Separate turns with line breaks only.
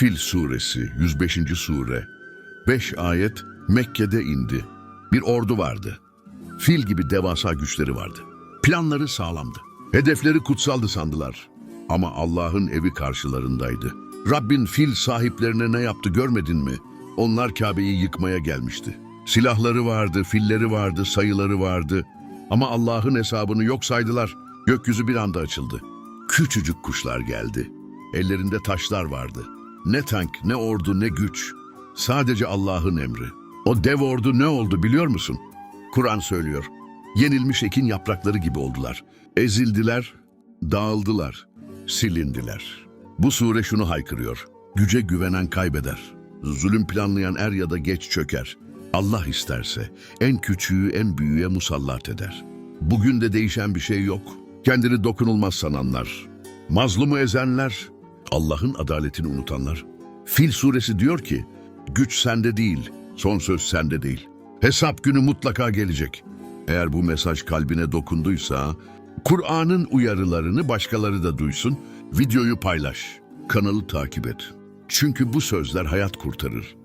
Fil suresi 105. sure. 5 ayet Mekke'de indi. Bir ordu vardı. Fil gibi devasa güçleri vardı. Planları sağlamdı. Hedefleri kutsaldı sandılar. Ama Allah'ın evi karşılarındaydı. Rabbin fil sahiplerine ne yaptı görmedin mi? Onlar Kabe'yi yıkmaya gelmişti. Silahları vardı, filleri vardı, sayıları vardı. Ama Allah'ın hesabını yok saydılar. Gökyüzü bir anda açıldı. Küçücük kuşlar geldi. Ellerinde taşlar vardı. Ne tank, ne ordu, ne güç. Sadece Allah'ın emri. O dev ordu ne oldu biliyor musun? Kur'an söylüyor. Yenilmiş ekin yaprakları gibi oldular. Ezildiler, dağıldılar, silindiler. Bu sure şunu haykırıyor. Güce güvenen kaybeder. Zulüm planlayan er ya da geç çöker. Allah isterse en küçüğü en büyüğe musallat eder. Bugün de değişen bir şey yok. Kendini dokunulmaz sananlar, mazlumu ezenler, Allah'ın adaletini unutanlar. Fil suresi diyor ki, güç sende değil, son söz sende değil. Hesap günü mutlaka gelecek. Eğer bu mesaj kalbine dokunduysa, Kur'an'ın uyarılarını başkaları da duysun, videoyu paylaş, kanalı takip et. Çünkü bu sözler hayat kurtarır.